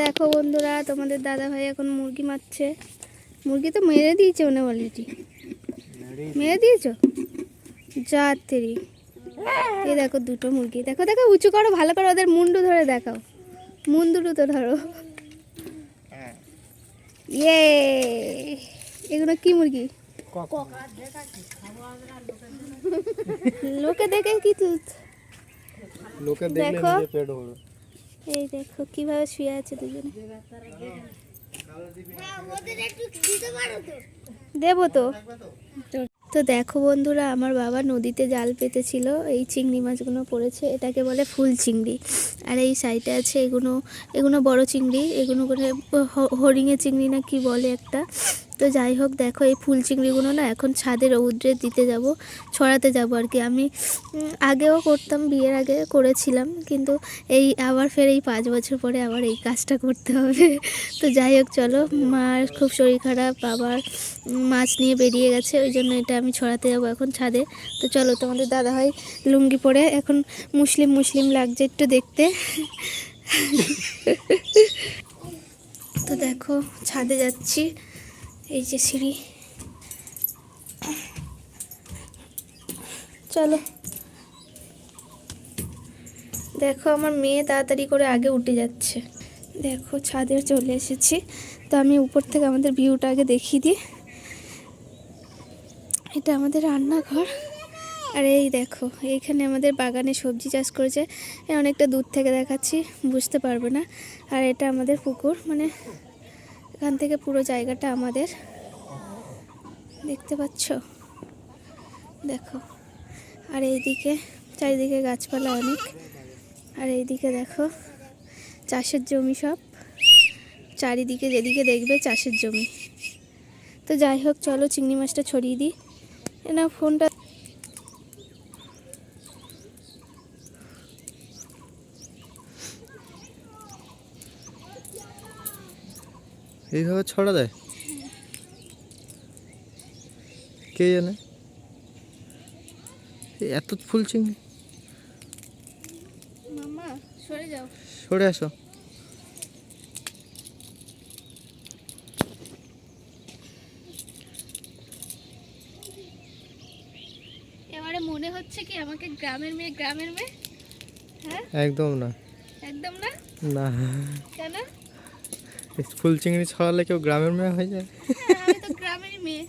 দেখো বন্ধুরা তোমাদের দাদা ভাই এখন মুরগি মারছে। মুরগি তো মেরে দিয়েছে মনে অলরেডি মেরে দিয়েছ? যা তেরি এই দেখো দুটো মুরগি। দেখো দেখো উঁচু করো ভালো করে ওদের মুন্ডু ধরে দেখাও। মুন্ডুরু তো ধরো। ইয়ে! এগুলো কি মুরগি? লোকে দেখে কি তুই লোকে দেখলে। পেট এই দেখো, কীভাবে শুয়ে আছে দুজনে? দেবো তো। তো দেখো বন্ধুরা, আমার বাবা নদীতে জাল পেতেছিল, এই চিংড়ি মাছগুলো পড়েছে, এটাকে বলে ফুল চিংড়ি। আর এই সাইডে আছে এগুলো এগুলো বড় চিংড়ি এগুলো করে হরিঙে চিংড়ি না কি বলে একটা। তো যাই হোক দেখো এই ফুল চিংড়িগুলো না এখন ছাদে রৌদ্রে দিতে যাব ছড়াতে যাব আর কি। আমি আগেও করতাম বিয়ের আগে করেছিলাম কিন্তু এই আবার ফের এই পাঁচ বছর পরে আবার এই কাজটা করতে হবে। তো যাই হোক চলো মার খুব শরীর খারাপ উম, মাছ নিয়ে বেরিয়ে গেছে ওই জন্য এটা আমি ছড়াতে যাব এখন ছাদে। তো চলো তোমাদের দাদা ভাই লুঙ্গি পরে এখন মুসলিম মুসলিম লাগছে একটু দেখতে। তো দেখো ছাদে যাচ্ছি। এই যে সিঁড়ি। চলো। দেখো আমার মেয়ে তাড়াতাড়ি করে আগে উঠে যাচ্ছে। দেখো ছাদে চলে এসেছি। তো আমি উপর থেকে আমাদের ভিউটা আগে দেখিয়ে দিই। এটা আমাদের রান্নাঘর। আর এই দেখো এইখানে আমাদের বাগানে সবজি চাষ করেছে। অনেকটা দূর থেকে দেখাচ্ছি, বুঝতে পারবে না। আর এটা আমাদের পুকুর মানে এখান থেকে পুরো জায়গাটা আমাদের। দেখতে পাচ্ছ? দেখো। আর এইদিকে, চারিদিকে গাছপালা অনেক। আর এইদিকে দেখো, চাষের জমি সব। চারিদিকে যেদিকে দেখবে চাষের জমি। তো যাই হোক, চলো চিংড়ি মাছটা ছড়িয়ে দিই। না ফোনটা এইভাবে ছড়া দেয়? কে জানে? এত ফুল চিংড়ি। মামা সরে যাও। সরে আসো। এবারে মনে হচ্ছে কি আমাকে গ্রামের মেয়ে গ্রামের মেয়ে? হ্যাঁ? একদম না। একদম না? না। কেন? ফুল চিংড়ি ছড়ালে কেউ গ্রামের মেয়ে হয়ে যায়? হ্যাঁ, আমি তো গ্রামের মেয়ে।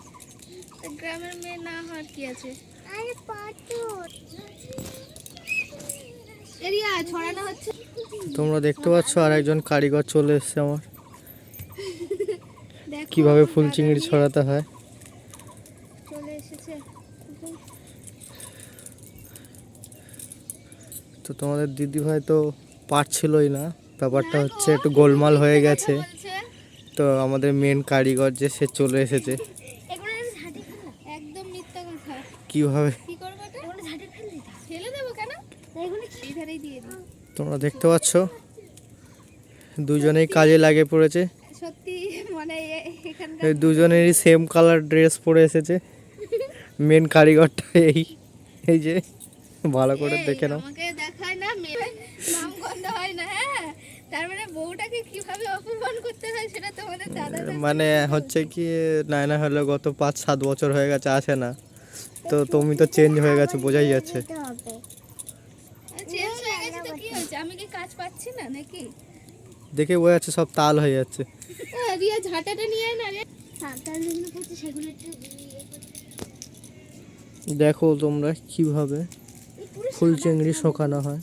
গ্রামের মেয়ে না হওয়ার কি আছে? এরিয়া ছড়ানো হচ্ছে। তোমরা দেখতে পাচ্ছ আর একজন কারিগর চলে এসছে আমার। দেখো কীভাবে ফুল চিংড়ি ছড়াতে হয়। চলে এসেছে। তো তোমাদের দিদি ভাই তো পারছিলই না। ব্যাপারটা হচ্ছে একটু গোলমাল হয়ে গেছে। তো আমাদের মেন কারিগর যে সে চলে এসেছে। কীভাবে? তোমরা দেখতে পাচ্ছ? দুজনেই কাজে লাগে পড়েছে। মানে দুজনেরই সেম কালার ড্রেস পরে এসেছে। মেন কারিগরটা এই। এই যে ভালো করে দেখে নাও। দেখায় না হয় তার মানে বউটাকে কীভাবে অপমান করতে হয় সেটা তোমাদের দাদা মানে হচ্ছে কি নায়না হলো গত পাঁচ সাত বছর হয়ে গেছে আসে না। তো তুমি তো চেঞ্জ হয়ে গেছে বোঝাই যাচ্ছে। চেঞ্জ হয়ে গেছে তো কি হয়েছে? আমি কি কাজ পাচ্ছি না নাকি? দেখে বোঝা যাচ্ছে সব তাল হয়ে যাচ্ছে। রিয়া ঝাঁটাটা নিয়ে না রে। সাঁতার জন্য করছে সেগুলো একটু দেখো তোমরা কীভাবে ফুল চিংড়ি শোকানো হয়।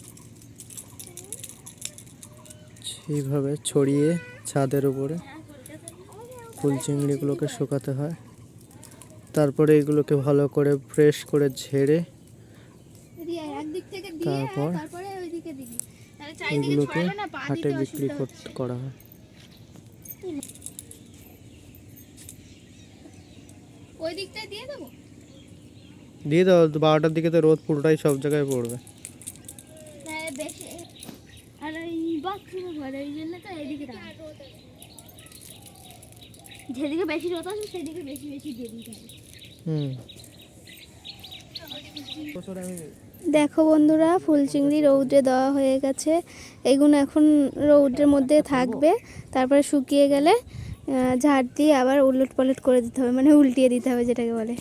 সেইভাবে ছড়িয়ে ছাদের উপরে ফুল চিংড়িগুলোকে শুকাতে হয়। তারপরে এগুলোকে ভালো করে ফ্রেশ করে ঝেড়ে তারপর এগুলোকে হাটে বিক্রি কর- হয়। দিয়ে দাও বারোটার দিকে তো রোদ পুরোটাই সব জায়গায় পড়বে হ্যাঁ বেশি আর ওই বাথরুমে ঘরে ওই জন্য তো এদিকে যেদিকে বেশি রোদ আসবে সেদিকে বেশি বেশি দিয়ে দিতে হবে দেখো বন্ধুরা ফুল চিংড়ি রৌদ্রে দেওয়া হয়ে গেছে। এগুলো এখন রৌদ্রের মধ্যে থাকবে। তারপরে শুকিয়ে গেলে ঝাড় দিয়ে আবার উলট পালট করে দিতে হবে মানে উল্টিয়ে দিতে হবে যেটাকে বলে।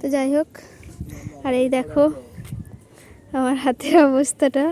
তো যাই হোক আর এই দেখো আমার হাতের অবস্থাটা।